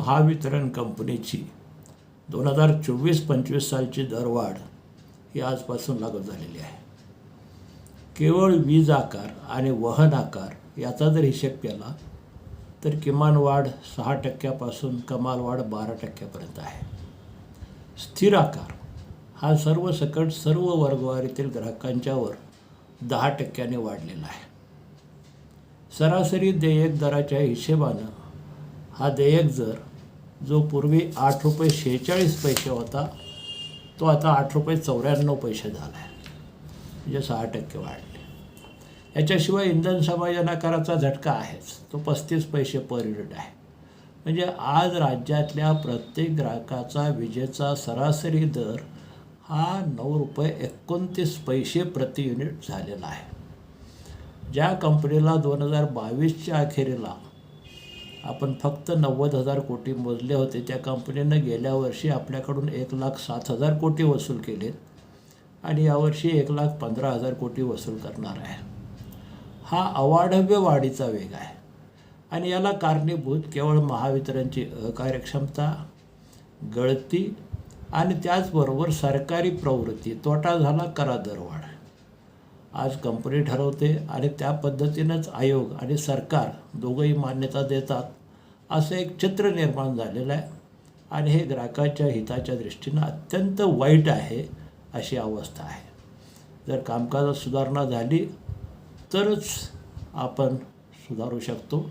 महावितरण कंपनीची दोन हजार चोवीस पंचवीस सालची दरवाढ ही आजपासून लागू झालेली आहे. केवळ वीज आकार आणि वहन आकार याचा जर हिशेब केला तर किमान वाढ सहा टक्क्यापासून कमाल वाढ बारा टक्क्यापर्यंत आहे. स्थिर आकार हा सर्व सकट सर्व वर्गवारीतील ग्राहकांच्यावर दहा टक्क्याने वाढलेला आहे. सरासरी देयक दराच्या हिशेबानं हा देयक जर जो पूर्वी आठ रुपये शेहेचाळीस पैसे होता तो आता आठ रुपये चौऱ्याण्णव पैसे झाला आहे म्हणजे सहा टक्के वाढले. याच्याशिवाय इंधन समायोजनाकाराचा झटका आहेच. तो पस्तीस पैसे पर युनिट आहे. म्हणजे आज राज्यातल्या प्रत्येक ग्राहकाचा विजेचा सरासरी दर हा नऊ रुपये एकोणतीस पैसे प्रति युनिट झालेला आहे. ज्या कंपनीला दोन हजार बावीसच्या अखेरीला आपण फक्त नव्वद हजार कोटी मोजले होते. त्या कंपनीनं गेल्या वर्षी आपल्याकडून एक लाख सात हजार कोटी वसूल केलेत आणि यावर्षी एक लाख पंधरा हजार कोटी वसूल करणार आहे. हा अवाढव्य वाढीचा वेग आहे. आणि याला कारणीभूत केवळ महावितरणची अकार्यक्षमता गळती आणि त्याचबरोबर सरकारी प्रवृत्ती तोटा झाला करा दरवाढ. आज कंपनी ठरवते आणि त्या पद्धतीनंच आयोग आणि सरकार दोघंही मान्यता देतात असं एक चित्र निर्माण झालेलं आहे. आणि हे ग्राहकाच्या हिताच्या दृष्टीनं अत्यंत वाईट आहे अशी अवस्था आहे. जर कामकाजात सुधारणा झाली तरच आपण सुधारू शकतो.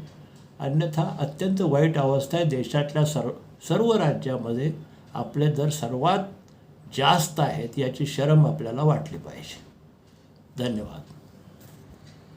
अन्यथा अत्यंत वाईट अवस्था आहे देशातल्या सर्व सर्व राज्यामध्ये आपले दर सर्वात जास्त आहेत याची शरम आपल्याला वाटली पाहिजे. धन्यवाद.